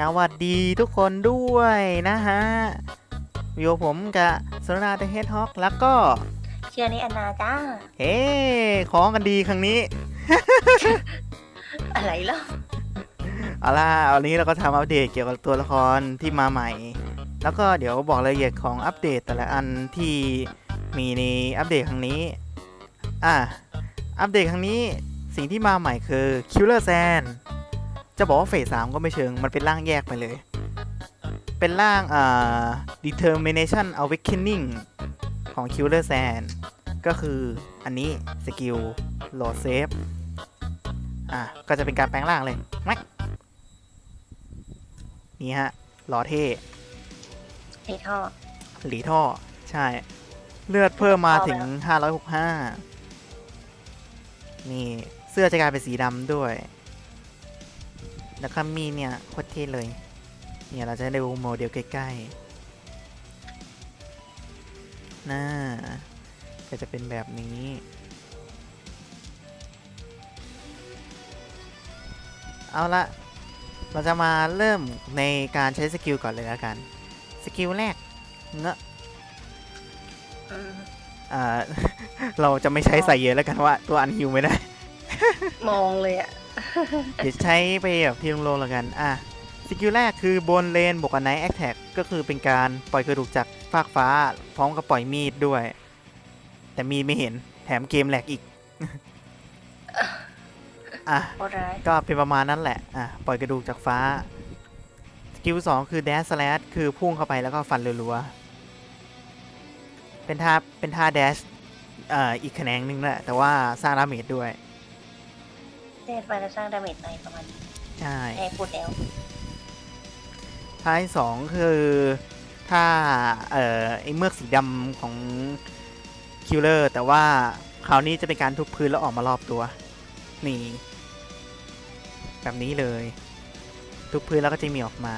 สวัสดีทุกคนด้วยนะฮะอยู่ผมกับสรนาเดเฮดฮอกแล้วก็ เชื่อนี่อนนาจ้า เฮ้ของกันดีครั้งนี้ อะไรเหรอเอาล่ะวันนี้เราก็ทำอัปเดตเกี่ยวกับตัวละครที่มาใหม่ แล้วก็เดี๋ยวบอกรายละเอียดของอัปเดตแต่ละอันที่มีในอัปเดตครั้งนี้ อะ อัปเดตครั้งนี้สิ่งที่มาใหม่คือ Killer Sand จะบอกว่าเฟสสามก็ไม่เชิง มันเป็นร่างแยกไปเลย เป็นร่างอ่า Determination Awakening ของ Killer Sand ก็คืออันนี้สกิลโหลดเซฟอะ ก็จะเป็นการแปลงร่างเลยแม็กนี่ฮะหล่อเท่ไอ้ท่อหลีท่อ ใช่ เลือดเพิ่มมาถึง 565 นี่ เสื้อจะกลายเป็นสีดำด้วย แล้วก็มีเนี่ยโคตรเท่เลย เนี่ยเราจะได้ดูโมเดลใกล้ๆน่าก็จะเป็นแบบนี้เอาละเราจะมาเริ่มในการใช้สกิลก่อนเลยแล้วกัน สกิลแรกเงอะอืมอ่าเราจะไม่ใช้ใส่เยอะแล้วกันว่าตัวอันฮิวไม่ได้ มองเลยอะ เดี๋ยวใช้ไปแบบที่ลงๆแล้วกัน อะสกิลแรกคือบนเลนบวกกับไนท์แอคแท็กก็คือเป็นการปล่อยกระดูกจากฟากฟ้า พร้อมกับปล่อยมีดด้วย แต่มีดไม่เห็นแถมเกมแหลกอีก อะโคตรร้ายก็เป็นประมาณนั้นแหละ อะ ปล่อยกระดูกจากฟ้า สกิลสองคือ dash slash คือพุ่งเข้าไปแล้วก็ฟันรัวๆเป็นท่าเป็นท่า dash เอ่ออีกแขนงหนึ่งแหละ แต่ว่าสร้างดาเมจด้วย เล่นไปแล้วสร้างดาเมจไปประมาณนี้ใช่ ไอ้พูดแล้วท่าที่สองคือท่าเอ่อไอ้เมือกสีดำของคิลเลอร์แต่ว่าคราวนี้จะเป็นการทุบพื้นแล้วออกมารอบตัว นี่ แบบนี้เลย ทุบพื้นแล้วก็จะมีออกมา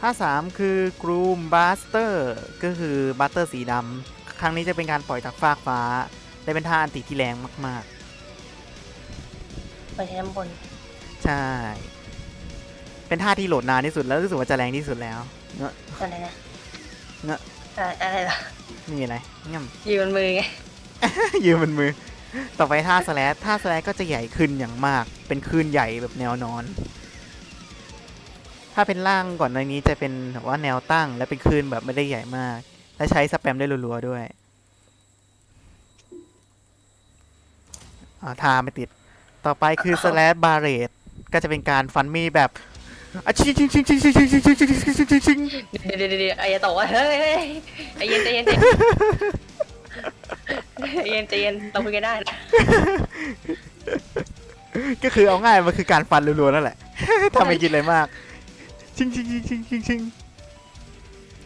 ท่าสามคือกรูมบัสเตอร์ก็คือบัสเตอร์สีดำครั้งนี้จะเป็นการปล่อยจากฟากฟ้า และเป็นท่าอันติที่แรงมาก ไปที่ด้านบนๆใช่ เป็นท่าที่โหลดนานที่สุดแล้วรู้สึกว่าจะแรงที่สุดแล้วเนอะ อะไรนะเนอะ อะอะไรล่ะไม่มีอะไรง่ำ ยืนบนมือไง ยืมมันมือ ต่อไปท่าสแลชท่าสแลชก็จะใหญ่ขึ้นอย่างมาก เป็นคลื่นใหญ่แบบแนวนอน ถ้าเป็นล่างก่อนในนี้จะเป็นแบบว่าแนวตั้งและเป็นคลื่นแบบไม่ได้ใหญ่มาก และใช้สแปมได้รัวๆด้วยอ่าทาไม่ติด ต่อไปคือสแลชบาเรตก็จะเป็นการฟันมีดแบบอะชิงชิงชิงชิงชิงชิงชิงชิงชิงชิงชิงชิงชิงเดี๋ยวเดี๋ยวเดี๋ยวไอ้ยาตกว่าเฮ้ยเฮ้ยไอ้เย็นใจเย็นใจเย็นใจเย็นเราคุยกันได้นะก็คือเอาง่ายมันคือการฟันรัวๆนั่นแหละทำไม่คิดอะไรมากชิงชิงชิงชิงชิงชิง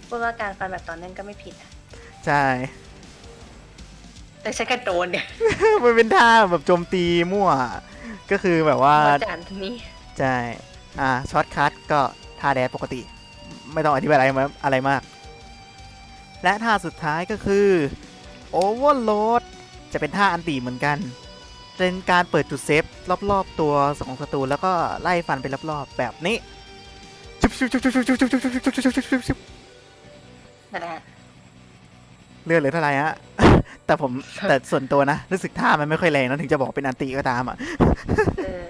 พูดว่าการฟันแบบตอนนั้นก็ไม่ผิดอะใช่ แต่ใช้กระโดนเนี่ยมันเป็นท่าแบบโจมตีมั่ว ก็คือแบบว่ามาจานทีนี้ใช่อ่าช็อตคัทก็ท่าแดดปกติ ไม่ต้องอธิบายอะไรมาอะไรมาก และท่าสุดท้ายก็คือโอเวอร์โหลดจะเป็นท่าอันตีเหมือนกัน เป็นการเปิดจุดเซฟรอบๆตัวของศัตรูแล้วก็ไล่ฟันไปรอบๆแบบนี้ชุบชุบชุบชุบชุบชุบชุบชุบชุบชุบชุบชุบชุบนั่นแหละ เลือดเหลือเท่าไหร่ฮะ แต่ผมแต่ส่วนตัวนะ รู้สึกท่ามันไม่ค่อยแรงนะถึงจะบอกเป็นอันตีก็ตามอะ เออ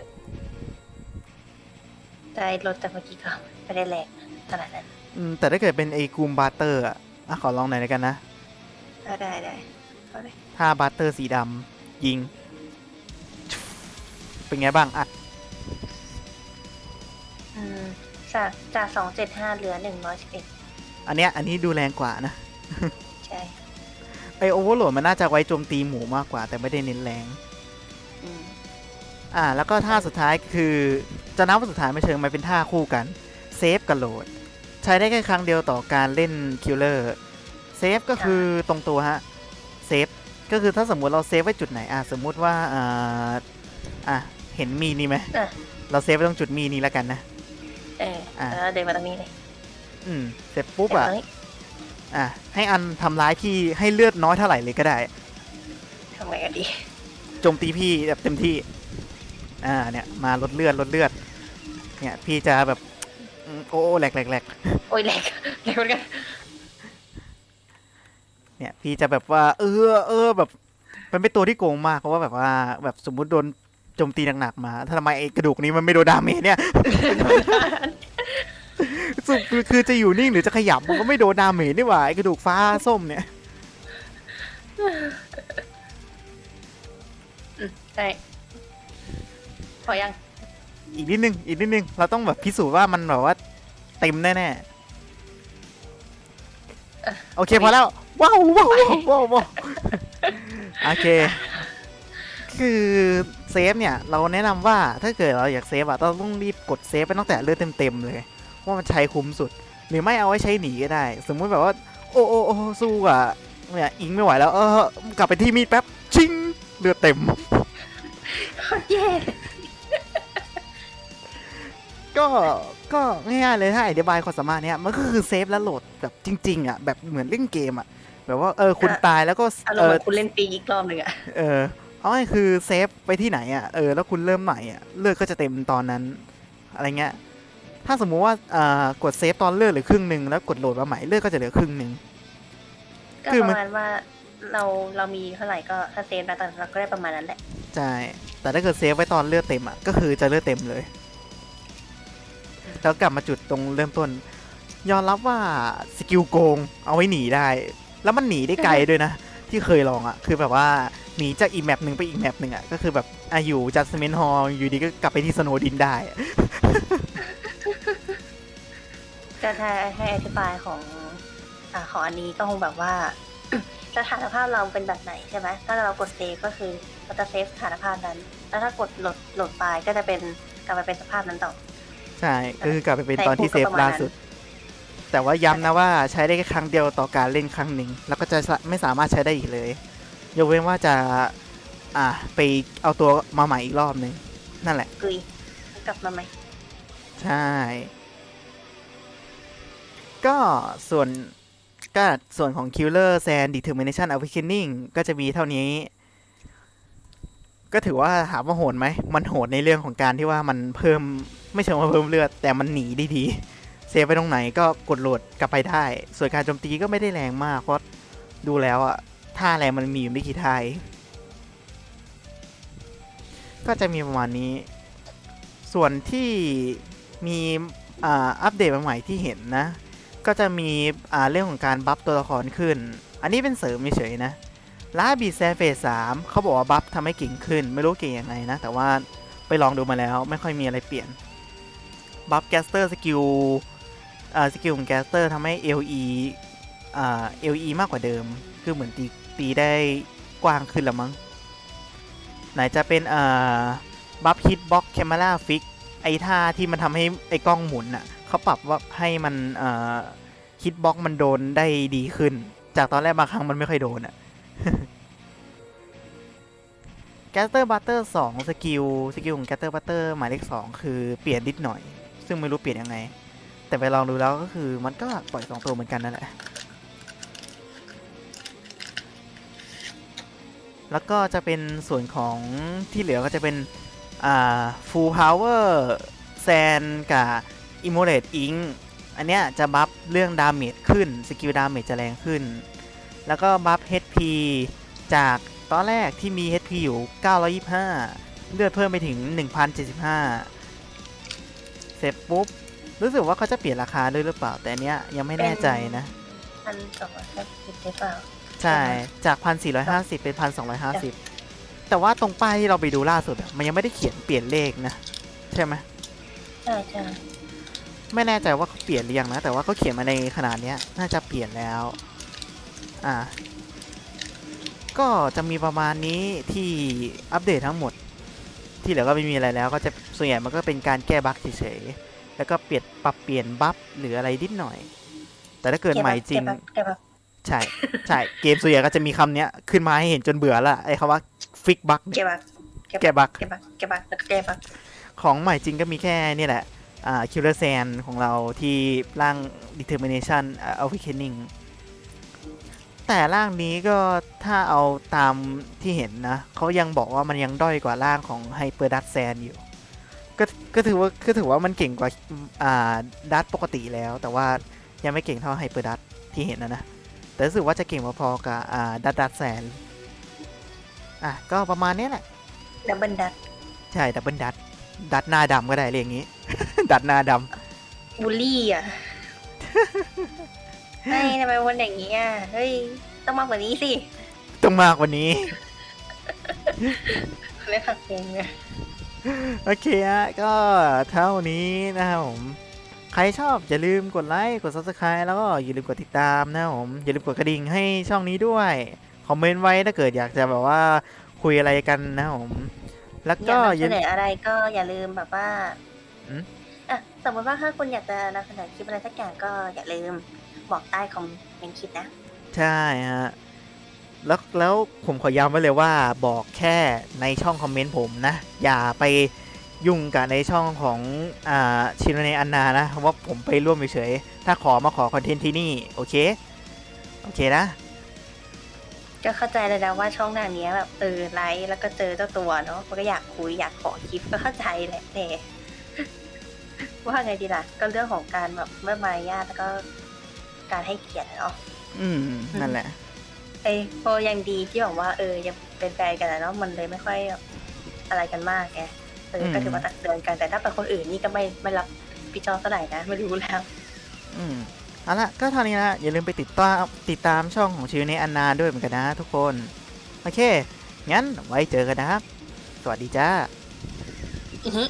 ใจรถแต่เมื่อกี้ก็ไม่ได้แรงขนาดนั้นอืมแต่ถ้าเกิดเป็นไอ้กูมบาร์เตอร์อะอะขอลองหน่อยแล้วกันนะก็ได้ได้เอาเลยท่าบาร์เตอร์สีดำยิง เป็นไงบ้างอะ อืมจากจากสองเจ็ดห้าเหลือหนึ่งร้อยสิบเอ็ดอันเนี้ยอันนี้ดูแรงกว่านะ ใช่ ไอโอเวอร์โหลดมันน่าจะไว้โจมตีหมูมากกว่า แต่ไม่ได้เน้นแรงอืมอ่า แล้วก็ท่าสุดท้ายคือจะนับว่าสุดท้ายไม่เชิงมันเป็นท่าคู่กัน เซฟกับโหลด ใช้ได้แค่ครั้งเดียวต่อการเล่นคิลเลอร์ เซฟก็คือตรงตัวฮะ เซฟ ก็คือถ้าสมมุติเราเซฟไว้จุดไหน อะ สมมุติว่า อ่า อะ เห็นมีนี่ไหมอะเราเซฟไว้ตรงจุดมีนี้แล้วกันนะ เอออะแล้วเดินมาตรงนี้เลย อืม เสร็จปุ๊บเดินอะมาตรงนี้ อะให้อันทำร้ายพี่ให้เลือดน้อยเท่าไหร่เลยก็ได้ ทำไงกันดี โจมตีพี่แบบเต็มที่ อ่าเนี่ยมาลดเลือดลดเลือด เนี่ยพี่จะแบบอืมโอ้โอ้แหลกแหลกแหลกโอ้ยแหลกแหลกเหมือนกันเนี่ยพี่จะแบบว่า เออเออแบบมันเป็นตัวที่โกงมากเพราะว่าแบบว่าแบบสมมุติโดนโจมตีหนักๆมาถ้าทำไมไอ้กระดูกนี้มันไม่โดนดาเมจเนี่ย สุดคือคือจะอยู่นิ่งหรือจะขยับมันก็ไม่โดนดาเมจนี่หว่าไอ้กระดูกฟ้าส้มเนี่ยใช่พอยัง อีกนิดนึง อีกนิดนึง เราต้องแบบพิสูจน์ว่ามันแบบว่าเต็มแน่ๆ โอเคพอแล้ว ว้าวว้าวว้าวว้าวว้าวโอเค คือเซฟเนี่ย เราแนะนำว่าถ้าเกิดเราอยากเซฟอะเราต้องรีบกดเซฟไปตั้งแต่เลือดเต็มๆเลย ว่ามันใช้คุ้มสุด หรือไม่เอาไว้ใช้หนีก็ได้ สมมุติแบบว่า โอ้โอ้โอ้สู้อะเนี่ยอิงไม่ไหวแล้ว เออกลับไปที่มีดแป๊บชิงเลือดเต็มเย่ก็ก็ง่ายๆเลยถ้าอธิบายความสามารถเนี้ยมันก็คือเซฟและโหลดแบบจริง ๆอะแบบเหมือนเล่นเกมอะแบบว่าเออคุณตายแล้วก็อารเอมณ์อเหมือนคุณเล่นปีอีกรอบหนึ่งอะเออเอาง่ายคือเซฟไปที่ไหนอะเออแล้วคุณเริ่มใหม่อะเลือดก็จะเต็มตอนนั้น อะไรเงี้ย ถ้าสมมุติว่าอ่ากดเซฟตอนเลือดเหลือครึ่งหนึ่งแล้วกดโหลดมาใหม่เลือดก็จะเหลือครึ่งหนึ่งก็คือปมันระมาณว่าเราเรามีเท่าไหร่ก็ถ้าเซฟนะตอนเราก็ได้ประมาณนั้นแหละใช่แต่ถ้าเกิดเซฟไว้ตอนเลือดเต็มอะก็คือจะเลือดเต็มเลยแล้วกลับมาจุดตรงเริ่มต้นยอมรับว่าสกิลโกงเอาไว้หนีได้ แล้วมันหนีได้ไกลด้วยนะ ที่เคยลองอะ่ะ คือแบบว่าหนีจากอีกแมปหนึ่งไปอีกแมปหนึ่งอะ่ะ ก็คือแบบอะอยู่จัสเมนฮอลอยู่ดีก็กลับไปที่สโนดินได้ อะจะถ้าให้อธิบายของอ่าของอันนี้ก็คงแบบว่า สถานภาพเราเป็นแบบไหนใช่ไหมถ้าเรากดเซฟก็คือเราจะเซฟสถานภาพนั้น แล้วถ้ากดโหลดโหลดไฟล์ก็จะเป็นกลับมาเป็นสภาพนั้นต่อ ใช่ก็คือกลับไปเป็นแต่ตอนที่เซฟพูดก็ประมาณล่าสุด แต่ว่าย้ำนะว่าใช้ได้แค่ครั้งเดียวต่อการเล่นครั้งหนึ่งแล้วก็จะไม่สามารถใช้ได้อีกเลย ยกเว้นว่าจะ อะไปเอาตัวมาใหม่อีกรอบหนึ่งนั่นแหละกุยกลับมาใหม่ใช่ ก็ส่วนก็ส่วนของ Killer Sand Determination Awakening ก็จะมีเท่านี้ ก็ถือว่าถามว่าโหดไหม มันโหดในเรื่องของการที่ว่ามันเพิ่มไม่เชิงว่าเพิ่มเลือด แต่มันหนีได้ดี เซฟไปตรงไหนก็กดโหลดกลับไปได้ ส่วนการโจมตีก็ไม่ได้แรงมาก เพราะดูแล้วอะท่าแรงมันมีอยู่ไม่กี่ท่าเองก็จะมีประมาณนี้ ส่วนที่มีอ่าอัปเดตมาใหม่ที่เห็นนะ ก็จะมีอ่าเรื่องของการบัฟตัวละครขึ้น อันนี้เป็นเสริมเฉยๆนะลาบีแซเฟสสามเขาบอกว่าบัฟทำให้เก่งขึ้น ไม่รู้เก่งยังไงนะ แต่ว่าไปลองดูมาแล้วไม่ค่อยมีอะไรเปลี่ยน บัฟแกสเตอร์สกิลอ่าสกิลของแกสเตอร์ทำให้ LE อ่า LE มากกว่าเดิม คือเหมือนตีตีได้กว้างขึ้นละมั้ง ไหนจะเป็นอ่าบัฟฮิตบ็อกแคม e ราฟิกไอท่าที่มันทำให้ไอกล้องหมุนอะ เขาปรับว่าให้มันเอ่อฮิตบ็อกมันโดนได้ดีขึ้น จากตอนแรกบางครั้งมันไม่ค่อยโดนอะแกสเตอร์บัตเตอร์สองสกิลสกิลของแกสเตอร์บัตเตอร์หมายเลขสองคือเปลี่ยนนิดหน่อย ซึ่งไม่รู้เปลี่ยนยังไง แต่ไปลองดูแล้วก็คือมันก็ปล่อยสองตัวเหมือนกันนั่นแหละแล้วก็จะเป็นส่วนของที่เหลือก็จะเป็น อ่า full power แซนกับ immolate ink อันเนี้ยจะบัฟเรื่องดาเมจขึ้น สกิลดาเมจจะแรงขึ้น แล้วก็บัฟ HP จากตอนแรกที่มี HP อยู่ 925 เลือดเพิ่มไปถึง 1,075 เสร็จปุ๊บ รู้สึกว่าเขาจะเปลี่ยนราคาด้วยหรือเปล่า แต่อันเนี้ยยังไม่แน่ใจนะพันสองร้อยห้าสิบได้เปล่า ใช่ จาก 1,450 เป็น 1,250 แต่ว่าตรงป้ายที่เราไปดูล่าสุดอะมันยังไม่ได้เขียนเปลี่ยนเลขนะ ใช่ไหมใช่ใช่ ไม่แน่ใจว่าเขาเปลี่ยนหรือยังนะ แต่ว่าเขาเขียนมาในขนาดเนี้ยน่าจะเปลี่ยนแล้ว อ่า ก็จะมีประมาณนี้ที่อัปเดตทั้งหมด ที่เหลือก็ไม่มีอะไรแล้ว ก็จะส่วนใหญ่มันก็เป็นการแก้บั๊กเฉยๆแล้วก็เปลี่ยนปรับเปลี่ยนบัฟหรืออะไรนิดหน่อย แต่ถ้าเกิดใหม่จริงเก็บบัฟเก็บบัฟใช่ใช่เกมส่วนใหญ่ก็จะมีคำเนี้ยขึ้นมาให้เห็นจนเบื่อละไอ้คำว่าฟิกบั๊กเก็บบัฟแก้บั๊กเก็บบัฟเก็บบัฟแล้วก็เก็บบัฟของใหม่จริงก็มีแค่นี่แหละ อ่า Killer Sand ของเราที่ร่าง Determination อ่า Awakening แต่ร่างนี้ก็ถ้าเอาตามที่เห็นนะ เขายังบอกว่ามันยังด้อยกว่าร่างของ Hyper Dark Sand อยู่ ก็ก็ถือว่าก็ถือว่ามันเก่งกว่าอ่าดัตปกติแล้ว แต่ว่ายังไม่เก่งเท่าไฮเปอร์ดัตที่เห็นนะนะ แต่รู้สึกว่าจะเก่งพอๆกับอ่าดัตดัตแสนอะก็ประมาณเนี้ยแหละดับเบิลดัตใช่ดับเบิลดัตดัตหน้าดำก็ได้เรียกอย่าง งี้ดัตหน้าดบูลลี่อะ ไม่ทำไมวันอย่างนี้อะ เฮ้ย ต้องมากกว่านี้สิำต้องมากกว่านี้ ไม่ขัดเพลงไงโอเคฮะก็เท่านี้นะครับผม ใครชอบอย่าลืมกดไลค์กด subscribe แล้วก็อย่าลืมกดติดตามนะครับผม อย่าลืมกดกระดิ่งให้ช่องนี้ด้วย คอมเมนต์ไว้ถ้าเกิดอยากจะแบบว่าคุยอะไรกันนะครับผม แล้วอก็ยากนำอย่าเสนออะไรก็อย่าลืมแบบว่า อืม อะสมมติว่าถ้าคุณอยากจะนำเสนอคลิปอะไรสักอย่างก็อย่าลืมบอกใต้คอมเมนต์คลิปนะ ใช่ฮะ แล้วแล้วผมขอย้ำไว้เลยว่าบอกแค่ในช่องคอมเมนต์ผมนะ อย่าไปยุ่งกับในช่องของอ่าชินเนอันนานะเพราะว่าผมไปร่วมเฉยๆถ้าขอมาขอคอนเทนต์ที่นี่ โอเค โอเคนะ ก็เข้าใจเลยนะว่าช่องหน้านี้แบบเออไลฟ์แล้วก็เจอเจ้าตัวเนาะมันก็อยากคุยอยากขอคลิปก็เข้าใจแหละแต่ ว่าไงดีล่ะ ก็เรื่องของการแบบเมื่อมารยาทแล้วก็การให้เกียรติอะเนาะอืม นั่นแหละไอ้พอยังดีที่แบบว่าเออยังเป็นแฟนกันอะเนาะมันเลยไม่ค่อยแบบอะไรกันมากไงเออก็อืมถือว่าตักเตือนกันแต่ถ้าเป็นคนอื่นนี่ก็ไม่ไม่รับผิดชอบเท่าไหร่นะไม่รู้แล้ว อืมเอาละก็เท่านี้นะอย่าลืมไปติดตามติดตามช่องของชิวเนอันนาด้วยเหมือนกันนะทุกคน โอเค งั้นไว้เจอกันนะครับ สวัสดีจ้า อือฮึ